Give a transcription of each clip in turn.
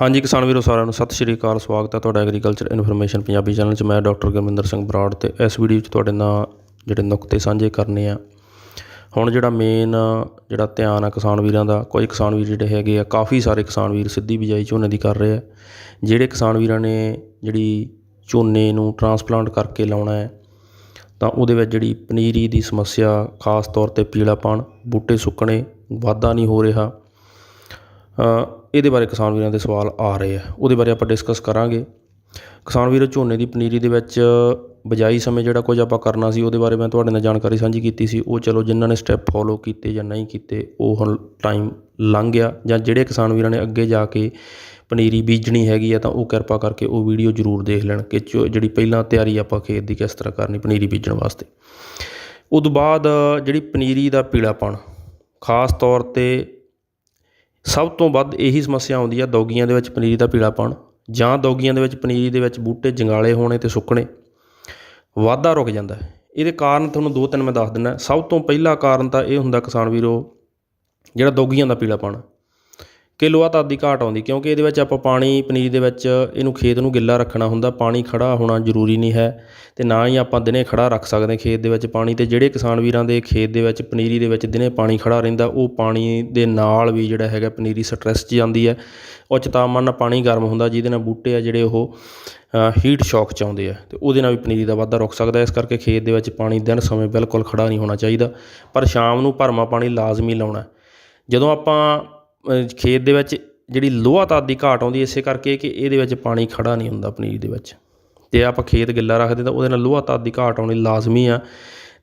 ਹਾਂਜੀ, ਕਿਸਾਨ ਵੀਰੋ, ਸਾਰਿਆਂ ਨੂੰ ਸਤਿ ਸ਼੍ਰੀ ਅਕਾਲ, ਸਵਾਗਤ ਹੈ ਤੁਹਾਡਾ ਐਗਰੀਕਲਚਰ ਇਨਫੋਰਮੇਸ਼ਨ ਪੰਜਾਬੀ ਚੈਨਲ 'ਚ। ਮੈਂ ਡਾਕਟਰ ਗੁਰਮਿੰਦਰ ਸਿੰਘ ਬਰਾੜ ਤੇ ਇਸ ਵੀਡੀਓ 'ਚ ਤੁਹਾਡੇ ਨਾਲ ਜਿਹੜੇ ਨੁਕਤੇ ਸਾਂਝੇ ਕਰਨੇ ਆ। ਹੁਣ ਜਿਹੜਾ ਮੇਨ ਜਿਹੜਾ ਧਿਆਨ ਆ ਕਿਸਾਨ ਵੀਰਾਂ ਦਾ, ਕੋਈ ਕਿਸਾਨ ਵੀਰ ਜਿਹੜੇ ਹੈਗੇ ਆ, ਕਾਫੀ ਸਾਰੇ ਕਿਸਾਨ ਵੀਰ ਸਿੱਧੀ ਬਿਜਾਈ ਝੋਨੇ ਦੀ ਕਰ ਰਹੇ ਆ। ਜਿਹੜੇ ਕਿਸਾਨ ਵੀਰਾਂ ਨੇ ਜਿਹੜੀ ਝੋਨੇ ਨੂੰ ਟਰਾਂਸਪਲਾਂਟ ਕਰਕੇ ਲਾਉਣਾ ਹੈ, ਤਾਂ ਉਹਦੇ ਵਿੱਚ ਜਿਹੜੀ ਪਨੀਰੀ ਦੀ ਸਮੱਸਿਆ, ਖਾਸ ਤੌਰ ਤੇ ਪੀਲਾਪਣ ਬੂਟੇ ਸੁੱਕਣੇ, ਵਾਧਾ ਨਹੀਂ ਹੋ ਰਿਹਾ। ਇਹਦੇ ਬਾਰੇ ਕਿਸਾਨ ਵੀਰਾਂ ਦੇ ਸਵਾਲ ਆ ਰਹੇ ਆ। ਉਹਦੇ ਬਾਰੇ ਆਪਾਂ ਡਿਸਕਸ ਕਰਾਂਗੇ। ਕਿਸਾਨ ਵੀਰੋ, ਝੋਨੇ ਦੀ ਪਨੀਰੀ ਦੇ ਵਿੱਚ ਬਜਾਈ ਸਮੇਂ ਜਿਹੜਾ ਕੁਝ ਆਪਾਂ ਕਰਨਾ ਸੀ, ਉਹਦੇ ਬਾਰੇ ਮੈਂ ਤੁਹਾਡੇ ਨਾਲ ਜਾਣਕਾਰੀ ਸਾਂਝੀ ਕੀਤੀ ਸੀ। ਉਹ ਚਲੋ ਜਿਨ੍ਹਾਂ ਨੇ ਸਟੈਪ ਫੋਲੋ ਕੀਤੇ ਜਾਂ ਨਹੀਂ ਕੀਤੇ, ਉਹ ਹੁਣ ਟਾਈਮ ਲੰਘ ਗਿਆ। ਜਾਂ ਜਿਹੜੇ ਕਿਸਾਨ ਵੀਰਾਂ ਨੇ ਅੱਗੇ ਜਾ ਕੇ ਪਨੀਰੀ ਬੀਜਣੀ ਹੈਗੀ ਆ, ਤਾਂ ਉਹ ਕਿਰਪਾ ਕਰਕੇ ਉਹ ਵੀਡੀਓ ਜ਼ਰੂਰ ਦੇਖ ਲੈਣ ਕਿ ਜੋ- ਜਿਹੜੀ ਪਹਿਲਾਂ ਤਿਆਰੀ ਆਪਾਂ ਖੇਤ ਦੀ ਕਿਸ ਤਰ੍ਹਾਂ ਕਰਨੀ ਪਨੀਰੀ ਬੀਜਣ ਵਾਸਤੇ। ਉਸ ਤੋਂ ਬਾਅਦ ਜਿਹੜੀ ਪਨੀਰੀ ਦਾ ਪੀਲਾਪਣ ਖਾਸ ਤੌਰ ਤੇ ਸਭ ਤੋਂ ਵੱਧ ਇਹੀ ਸਮੱਸਿਆ ਆਉਂਦੀ ਆ ਦੌਗੀਆਂ ਦੇ ਵਿੱਚ ਪਨੀਰੀ ਦਾ ਪੀਲਾਪਣ ਜਾਂ ਦੌਗੀਆਂ ਦੇ ਵਿੱਚ ਪਨੀਰੀ ਦੇ ਵਿੱਚ ਬੂਟੇ ਜੰਗਾਲੇ ਹੋਣੇ ਤੇ ਸੁੱਕਣੇ। ਵਾਧਾ ਰੁਕ ਜਾਂਦਾ ਇਹਦੇ ਕਾਰਨ ਤੁਹਾਨੂੰ ਦੋ ਤਿੰਨ ਮੈਂ ਦੱਸ ਦਿੰਦਾ। ਸਭ ਤੋਂ ਪਹਿਲਾ ਕਾਰਨ ਤਾਂ ਇਹ ਹੁੰਦਾ ਕਿਸਾਨ ਵੀਰੋ, ਜਿਹੜਾ ਦੌਗੀਆਂ ਦਾ ਪੀਲਾਪਣ ਕਿ ਕਿਲੋਆਤਾਤ ਦੀ ਘਾਟ ਆਉਂਦੀ, ਕਿਉਂਕਿ ਇਹਦੇ ਵਿੱਚ ਆਪਾਂ ਪਾਣੀ, ਪਨੀਰ ਦੇ ਵਿੱਚ ਇਹਨੂੰ ਖੇਤ ਨੂੰ ਗਿੱਲਾ ਰੱਖਣਾ ਹੁੰਦਾ, ਪਾਣੀ ਖੜ੍ਹਾ ਹੋਣਾ ਜ਼ਰੂਰੀ ਨਹੀਂ ਹੈ ਅਤੇ ਨਾ ਹੀ ਆਪਾਂ ਦਿਨੇ ਖੜ੍ਹਾ ਰੱਖ ਸਕਦੇ ਖੇਤ ਦੇ ਵਿੱਚ ਪਾਣੀ ਅਤੇ ਜਿਹੜੇ ਕਿਸਾਨ ਵੀਰਾਂ ਦੇ ਖੇਤ ਦੇ ਵਿੱਚ, ਪਨੀਰੀ ਦੇ ਵਿੱਚ ਦਿਨੇ ਪਾਣੀ ਖੜ੍ਹਾ ਰਹਿੰਦਾ, ਉਹ ਪਾਣੀ ਦੇ ਨਾਲ ਵੀ ਜਿਹੜਾ ਹੈਗਾ ਪਨੀਰੀ ਸਟ੍ਰੈਸ 'ਚ ਜਾਂਦੀ ਹੈ ਉੱਚ ਤਾਪਮਾਨ ਨਾਲ ਪਾਣੀ ਗਰਮ ਹੁੰਦਾ, ਜਿਹਦੇ ਨਾਲ ਬੂਟੇ ਆ ਜਿਹੜੇ ਉਹ ਹੀਟ ਸ਼ੌਕ 'ਚ ਆਉਂਦੇ ਆ ਅਤੇ ਉਹਦੇ ਨਾਲ ਵੀ ਪਨੀਰੀ ਦਾ ਵਾਧਾ ਰੁਕ ਸਕਦਾ, ਇਸ ਕਰਕੇ ਖੇਤ ਦੇ ਵਿੱਚ ਪਾਣੀ ਦਿਨ ਸਮੇਂ ਬਿਲਕੁਲ ਖੜਾ ਨਹੀਂ ਹੋਣਾ ਚਾਹੀਦਾ, ਪਰ ਸ਼ਾਮ ਨੂੰ ਭਰਮਾ ਪਾਣੀ ਲਾਜ਼ਮੀ ਲਾਉਣਾ। ਜਦੋਂ ਆਪਾਂ ਖੇਤ ਦੇ ਵਿੱਚ ਜਿਹੜੀ ਲੋਹਾ ਤਾਤ ਦੀ ਘਾਟ ਆਉਂਦੀ ਇਸੇ ਕਰਕੇ ਕਿ ਇਹਦੇ ਵਿੱਚ ਪਾਣੀ ਖੜਾ ਨਹੀਂ ਹੁੰਦਾ ਪਨੀਰੀ ਦੇ ਵਿੱਚ। ਜੇ ਆਪਾਂ ਖੇਤ ਗਿੱਲਾ ਰੱਖਦੇ ਤਾਂ ਉਹਦੇ ਨਾਲ ਲੋਹਾ ਤਾਤ ਦੀ ਘਾਟ ਆਉਣੀ ਲਾਜ਼ਮੀ ਆ।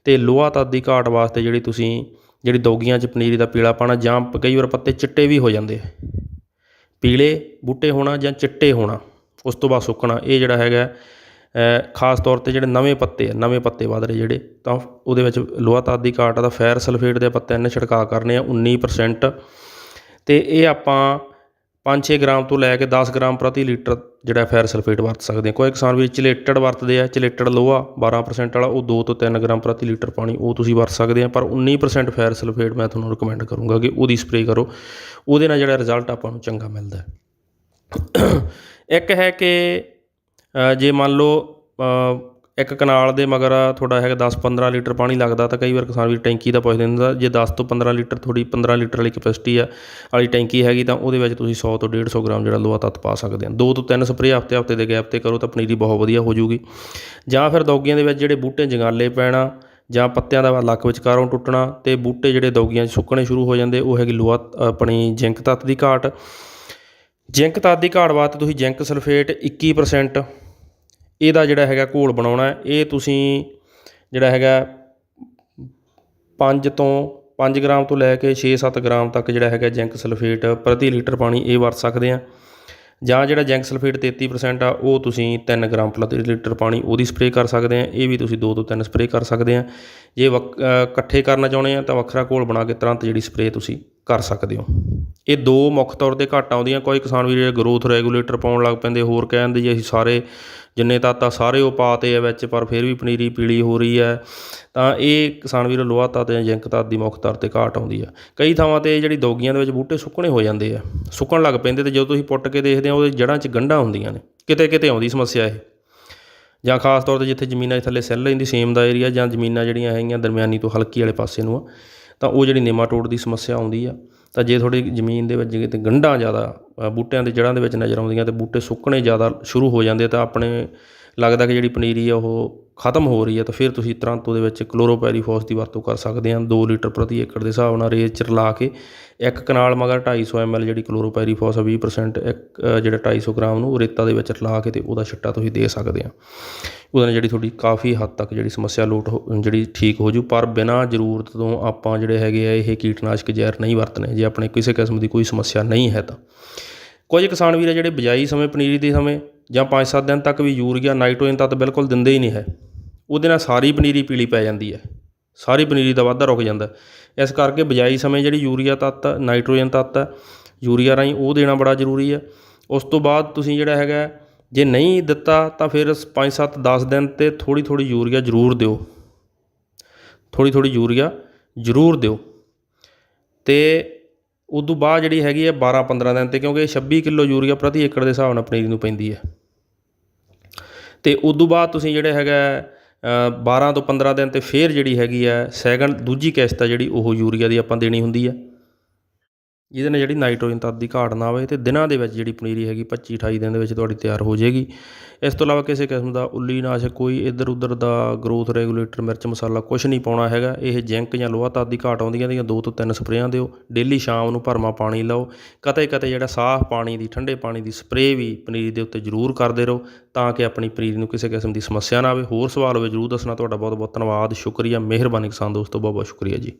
ਤੇ ਲੋਹਾ ਤਾਤ ਦੀ ਘਾਟ ਵਾਸਤੇ ਜਿਹੜੀ ਤੁਸੀਂ, ਜਿਹੜੀ ਦੌਗੀਆਂ 'ਚ ਪਨੀਰੀ ਦਾ ਪੀਲਾ ਪਾਣਾ ਜਾਂ ਕਈ ਵਾਰ ਪੱਤੇ ਚਿੱਟੇ ਵੀ ਹੋ ਜਾਂਦੇ। ਪੀਲੇ, ਬੂਟੇ ਹੋਣਾ ਜਾਂ ਚਿੱਟੇ ਹੋਣਾ, ਉਸ ਤੋਂ ਬਾਅਦ ਸੁੱਕਣਾ, ਇਹ ਜਿਹੜਾ ਹੈਗਾ ਖਾਸ ਤੌਰ ਤੇ ਜਿਹੜੇ ਨਵੇਂ ਪੱਤੇ ਆ, ਨਵੇਂ ਪੱਤੇ ਵੱਧ ਰਹੇ ਜਿਹੜੇ, ਤਾਂ ਉਹਦੇ ਵਿੱਚ ਲੋਹਾ ਤਾਤ ਦੀ ਘਾਟ ਆ ਤਾਂ ਫੈਰ ਸਲਫੇਟ ਦੇ ਪੱਤੇ ਨੇ ਛਿੜਕਾਅ ਕਰਨੇ ਆ 19% ਅਤੇ ਇਹ ਆਪਾਂ 5-6 ਗ੍ਰਾਮ ਤੋਂ ਲੈ ਕੇ 10 ਗ੍ਰਾਮ ਪ੍ਰਤੀ ਲੀਟਰ ਜਿਹੜਾ ਫੈਰ ਸਲਫੇਟ ਵਰਤ ਸਕਦੇ ਹਾਂ। ਕੋਈ ਕਿਸਾਨ ਵੀ ਚਿਲੇਟਡ ਵਰਤਦੇ ਆ ਚਿਲੇਟਡ ਲੋਹਾ 12% ਵਾਲਾ, ਉਹ 2 ਤੋਂ 3 ਗ੍ਰਾਮ ਪ੍ਰਤੀ ਲੀਟਰ ਪਾਣੀ ਉਹ ਤੁਸੀਂ ਵਰਤ ਸਕਦੇ ਆ, ਪਰ 19% ਫੈਰ ਸਲਫੇਟ ਮੈਂ ਤੁਹਾਨੂੰ ਰਿਕਮੈਂਡ ਕਰੂੰਗਾ ਕਿ ਉਹਦੀ ਸਪਰੇਅ ਕਰੋ। ਉਹਦੇ ਨਾਲ ਜਿਹੜਾ ਰਿਜ਼ਲਟ ਆਪਾਂ ਨੂੰ ਚੰਗਾ ਮਿਲਦਾ ਹੈ। ਇੱਕ ਹੈ ਕਿ ਜੇ ਮੰਨ ਲਓ ਇੱਕ ਕਨਾਲ ਦੇ ਮਗਰ ਤੁਹਾਡਾ ਹੈਗਾ 10-15 ਲੀਟਰ ਪਾਣੀ ਲੱਗਦਾ ਤਾਂ ਕਈ ਵਾਰ ਕਿਸਾਨ ਵੀ ਟੈਂਕੀ ਦਾ ਪੁੱਛਦੇ ਹੁੰਦਾ ਜੇ 10 ਤੋਂ 15 ਲੀਟਰ ਤੁਹਾਡੀ 15 ਲੀਟਰ ਵਾਲੀ ਕਪੈਸਿਟੀ ਆ, ਵਾਲੀ ਟੈਂਕੀ ਹੈਗੀ ਤਾਂ ਉਹਦੇ ਵਿੱਚ ਤੁਸੀਂ 100 ਤੋਂ 150 ਗ੍ਰਾਮ ਜਿਹੜਾ ਲੋਹਾ ਤੱਤ ਪਾ ਸਕਦੇ ਆ ਦੋ ਤੋਂ ਤਿੰਨ ਸਪਰੇਅ ਹਫ਼ਤੇ ਹਫ਼ਤੇ ਦੇ ਗੈਪ ਤੇ ਕਰੋ ਤਾਂ ਪਨੀਰੀ ਬਹੁਤ ਵਧੀਆ ਹੋ ਜੂਗੀ ਜਾਂ ਫਿਰ ਦੌਗੀਆਂ ਦੇ ਵਿੱਚ ਜਿਹੜੇ ਬੂਟੇ ਜੰਗਾਲੇ ਪੈਣਾ ਜਾਂ ਪੱਤਿਆਂ ਦਾ ਲੱਕ ਵਿਚਕਾਰੋਂ ਟੁੱਟਣਾ ਤੇ ਬੂਟੇ ਜਿਹੜੇ ਦੌਗੀਆਂ 'ਚ ਸੁੱਕਣੇ ਸ਼ੁਰੂ ਹੋ ਜਾਂਦੇ, ਉਹ ਹੈਗੀ ਲੋਹਾ, ਆਪਣੀ ਜ਼ਿੰਕ ਤੱਤ ਦੀ ਘਾਟ। ਜ਼ਿੰਕ ਤੱਤ ਦੀ ਘਾਟ ਵਾਸਤੇ ਤੁਸੀਂ ਜ਼ਿੰਕ ਸਲਫੇਟ 21% ਇਹਦਾ ਜਿਹੜਾ ਹੈਗਾ ਘੋਲ ਬਣਾਉਣਾ ਇਹ ਤੁਸੀਂ ਜਿਹੜਾ ਹੈਗਾ 5 ਤੋਂ 5 ਗ੍ਰਾਮ ਤੋਂ ਲੈ ਕੇ 6-7 ਗ੍ਰਾਮ ਤੱਕ ਜਿਹੜਾ ਹੈਗਾ ਜ਼ਿੰਕ ਸਲਫੇਟ ਪ੍ਰਤੀ ਲੀਟਰ ਪਾਣੀ ਇਹ ਵਰਤ ਸਕਦੇ ਆ ਜਾਂ ਜਿਹੜਾ ਜ਼ਿੰਕ ਸਲਫੇਟ 33% ਆ, ਉਹ ਤੁਸੀਂ 3 ਗ੍ਰਾਮ ਪ੍ਰਤੀ ਲੀਟਰ ਪਾਣੀ ਉਹਦੀ ਸਪਰੇਅ ਕਰ ਸਕਦੇ ਆ ਇਹ ਵੀ ਤੁਸੀਂ 2 ਤੋਂ 3 ਸਪਰੇਅ ਕਰ ਸਕਦੇ ਆ ਜੇ ਵਕ- ਇਕੱਠੇ ਕਰਨਾ ਚਾਹੁੰਦੇ ਆ ਤਾਂ ਵੱਖਰਾ ਘੋਲ ਬਣਾ ਕੇ ਤੁਰੰਤ ਜਿਹੜੀ ਸਪਰੇਅ ਤੁਸੀਂ ਕਰ ਸਕਦੇ ਹੋ। ਇਹ ਦੋ ਮੁੱਖ ਤੌਰ ਤੇ ਘੱਟ ਆਉਂਦੀਆਂ। ਕੋਈ ਕਿਸਾਨ ਵੀਰ ਗਰੋਥ ਰੈਗੂਲੇਟਰ ਪਾਉਣ ਲੱਗ ਪੈਂਦੇ, ਹੋਰ ਕਹਿੰਦੇ ਜੀ ਅਸੀਂ ਸਾਰੇ ਜਿੰਨੇ ਤੱਤ ਆ ਸਾਰੇ ਉਹ ਪਾਤੇ ਆ ਵਿੱਚ, ਪਰ ਫਿਰ ਵੀ ਪਨੀਰੀ ਪੀਲੀ ਹੋ ਰਹੀ ਹੈ। ਤਾਂ ਇਹ ਕਿਸਾਨ ਵੀਰ ਲੋਹਾ ਤੱਤ ਜਾਂ ਜ਼ਿੰਕ ਤੱਤ ਦੀ ਮੁੱਖ ਤੌਰ ਤੇ ਘਾਟ ਆਉਂਦੀ ਆ। ਕਈ ਥਾਵਾਂ ਤੇ ਜਿਹੜੀ ਦੋਗੀਆਂ ਦੇ ਵਿੱਚ ਬੂਟੇ ਸੁੱਕਣੇ ਹੋ ਜਾਂਦੇ ਆ। ਸੁੱਕਣ ਲੱਗ ਪੈਂਦੇ ਤੇ ਜਦੋਂ ਤੁਸੀਂ ਪੁੱਟ ਕੇ ਦੇਖਦੇ ਆ ਉਹਦੇ ਜੜ੍ਹਾਂ 'ਚ ਗੰਢਾਂ ਹੁੰਦੀਆਂ ਨੇ। ਕਿਤੇ ਕਿਤੇ ਆਉਂਦੀ ਸਮੱਸਿਆ ਇਹ। ਜਾਂ ਖਾਸ ਤੌਰ ਤੇ ਜਿੱਥੇ ਜ਼ਮੀਨਾਂ ਦੇ ਥੱਲੇ ਸੈੱਲ ਲੈਂਦੀ ਸੇਮ ਦਾ ਏਰੀਆ ਜਾਂ ਜ਼ਮੀਨਾਂ ਜਿਹੜੀਆਂ ਹੈਗੀਆਂ ਦਰਮਿਆਨੀ ਤੋਂ ਹਲਕੀ ਵਾਲੇ ਪਾਸੇ ਨੂੰ ਆ, ਤਾਂ ਉਹ ਜਿਹੜੀ ਨੇਮਾਟੋਡ ਦੀ ਸਮੱਸਿਆ ਆਉਂਦੀ ਆ। ਤਾਂ ਜੇ ਤੁਹਾਡੀ ਜ਼ਮੀਨ ਦੇ ਵਿੱਚ ਕਿਤੇ ਗੰਢਾਂ ਜ਼ਿਆਦਾ ਬੂਟਿਆਂ ਦੇ ਜੜ੍ਹਾਂ ਦੇ ਵਿੱਚ ਨਜ਼ਰ ਆਉਂਦੀਆਂ ਅਤੇ ਬੂਟੇ ਸੁੱਕਣੇ ਜ਼ਿਆਦਾ ਸ਼ੁਰੂ ਹੋ ਜਾਂਦੇ ਤਾਂ ਆਪਣੇ ਲੱਗਦਾ ਕਿ ਜਿਹੜੀ ਪਨੀਰੀ ਆ ਉਹ ਖਤਮ ਹੋ ਰਹੀ ਹੈ ਤਾਂ ਫਿਰ ਤੁਸੀਂ ਤੁਰੰਤ ਉਹਦੇ ਵਿੱਚ ਕਲੋਰੋਪੈਰੀਫੋਸ ਦੀ ਵਰਤੋਂ ਕਰ ਸਕਦੇ ਹਾਂ 2 ਲੀਟਰ ਪ੍ਰਤੀ ਏਕੜ ਦੇ ਹਿਸਾਬ ਨਾਲ ਰੇਤ ਚ ਰਲਾ ਕੇ ਇੱਕ ਕਨਾਲ ਮਗਰ 250 ml ਜਿਹੜੀ ਕਲੋਰੋਪੈਰੀਫੋਸ ਆ 20% ਇੱਕ ਅ, ਜਿਹੜਾ 250 ਗ੍ਰਾਮ ਨੂੰ ਰੇਤਾ ਦੇ ਵਿੱਚ ਰਲਾ ਕੇ ਤੇ ਉਹਦਾ ਛਿੱਟਾ ਤੁਸੀਂ ਦੇ ਸਕਦੇ ਆ। ਉਹਦੇ ਨਾਲ ਜਿਹੜੀ ਤੁਹਾਡੀ ਕਾਫੀ ਹੱਦ ਤੱਕ ਜਿਹੜੀ ਸਮੱਸਿਆ ਲੋਟ ਹੋ- ਜਿਹੜੀ ਠੀਕ ਹੋ ਜੂ। ਪਰ ਬਿਨਾਂ ਜ਼ਰੂਰਤ ਤੋਂ ਆਪਾਂ ਜਿਹੜੇ ਹੈਗੇ ਆ ਇਹ ਕੀਟਨਾਸ਼ਕ ਜ਼ਹਿਰ ਨਹੀਂ ਵਰਤਣੇ। ਜੇ ਆਪਣੇ ਕਿਸੇ ਕਿਸਮ ਦੀ ਕੋਈ ਸਮੱਸਿਆ ਨਹੀਂ ਹੈ ਤਾਂ। ਕੁਝ ਕਿਸਾਨ ਵੀਰ ਆ ਜਿਹੜੇ ਬਿਜਾਈ ਸਮੇਂ ਪਨੀਰੀ ਦੇ ਸਮੇਂ ਜਾਂ 5-7 ਦਿਨ ਤੱਕ ਵੀ ਯੂਰੀਆ, ਨਾਈਟ੍ਰੋਜਨ ਤੱਤ ਬਿਲਕੁਲ ਦਿੰਦੇ ਹੀ ਨਹੀਂ ਹੈ। ਉਹਦੇ ਨਾਲ ਸਾਰੀ ਪਨੀਰੀ ਪੀਲੀ ਪੈ ਜਾਂਦੀ ਹੈ। ਸਾਰੀ ਪਨੀਰੀ ਦਾ ਵਾਧਾ ਰੁਕ ਜਾਂਦਾ ਇਸ ਕਰਕੇ ਬਿਜਾਈ ਸਮੇਂ ਜਿਹੜੀ ਯੂਰੀਆ ਤੱਤ, ਨਾਈਟ੍ਰੋਜਨ ਤੱਤ ਹੈ ਯੂਰੀਆ ਰਾਹੀਂ ਉਹ ਦੇਣਾ ਬੜਾ ਜ਼ਰੂਰੀ ਹੈ। ਉਸ ਤੋਂ ਬਾਅਦ ਤੁਸੀਂ ਜਿਹੜਾ ਹੈਗਾ, ਜੇ ਨਹੀਂ ਦਿੱਤਾ ਤਾਂ ਫਿਰ 5-7 10 ਦਿਨ ਤੇ ਥੋੜੀ ਥੋੜੀ ਯੂਰੀਆ ਜ਼ਰੂਰ ਦਿਓ। ਥੋੜੀ ਥੋੜੀ ਯੂਰੀਆ ਜ਼ਰੂਰ ਦਿਓ। ਤੇ ਉਦੋਂ ਬਾਅਦ ਜਿਹੜੀ ਹੈਗੀ ਹੈ 12 15 ਦਿਨ ਤੇ, ਕਿਉਂਕਿ ਇਹ 26 ਕਿਲੋ ਯੂਰੀਆ ਪ੍ਰਤੀ ਏਕੜ ਦੇ ਹਿਸਾਬ ਨਾਲ ਪਨੀਰੀ ਨੂੰ ਪੈਂਦੀ ਹੈ। ਤੇ ਉਦੋਂ ਬਾਅਦ ਤੁਸੀਂ ਜਿਹੜਾ ਹੈਗਾ ਬਾਰ੍ਹਾਂ ਤੋਂ 15 ਦਿਨ ਤੇ ਫਿਰ ਜਿਹੜੀ ਹੈਗੀ ਹੈ ਸੈਕੰਡ ਦੂਜੀ ਕਿਸ਼ਤ ਆ ਜਿਹੜੀ, ਉਹ ਯੂਰੀਆ ਦੀ ਆਪਾਂ ਦੇਣੀ ਹੁੰਦੀ ਹੈ। ਜਿਹਦੇ ਨਾਲ ਜਿਹੜੀ ਨਾਈਟ੍ਰੋਜਨ ਤੱਤ ਦੀ ਘਾਟ ਨਾ ਆਵੇ ਅਤੇ ਦਿਨਾਂ ਦੇ ਵਿੱਚ ਜਿਹੜੀ ਪਨੀਰੀ ਹੈਗੀ 25 28 ਦਿਨ ਦੇ ਵਿੱਚ ਤੁਹਾਡੀ ਤਿਆਰ ਹੋ ਜਾਏਗੀ। ਇਸ ਤੋਂ ਇਲਾਵਾ ਕਿਸੇ ਕਿਸਮ ਦਾ ਉੱਲੀ ਨਾਸ਼ਕ ਕੋਈ ਇੱਧਰ ਉੱਧਰ ਦਾ ਗਰੋਥ ਰੈਗੂਲੇਟਰ ਮਿਰਚ ਮਸਾਲਾ ਕੁਝ ਨਹੀਂ ਪਾਉਣਾ ਹੈਗਾ। ਇਹ ਜਿੰਕ ਜਾਂ ਲੋਹਾ ਤੱਤ ਦੀ ਘਾਟ ਆਉਂਦੀਆਂ ਦੀਆਂ ਦੋ ਤੋਂ ਤਿੰਨ ਸਪਰੇਆਂ ਦਿਓ। ਡੇਲੀ ਸ਼ਾਮ ਨੂੰ ਭਰਮਾ ਪਾਣੀ ਲਾਓ। ਕਦੇ ਕਦੇ ਜਿਹੜਾ ਸਾਫ਼ ਪਾਣੀ ਦੀ, ਠੰਡੇ ਪਾਣੀ ਦੀ ਸਪਰੇਅ ਵੀ ਪਨੀਰੀ ਦੇ ਉੱਤੇ ਜ਼ਰੂਰ ਕਰਦੇ ਰਹੋ ਤਾਂ ਕਿ ਆਪਣੀ ਪਨੀਰੀ ਨੂੰ ਕਿਸੇ ਕਿਸਮ ਦੀ ਸਮੱਸਿਆ ਨਾ ਆਵੇ। ਹੋਰ ਸਵਾਲ ਹੋਵੇ ਜ਼ਰੂਰ ਦੱਸਣਾ। ਤੁਹਾਡਾ ਬਹੁਤ ਬਹੁਤ ਧੰਨਵਾਦ। ਸ਼ੁਕਰੀਆ। ਮਿਹਰਬਾਨੀ ਕਿਸਾਨ ਦੋਸਤੋ। ਬਹੁਤ ਬਹੁਤ ਸ਼ੁਕਰੀਆ ਜੀ।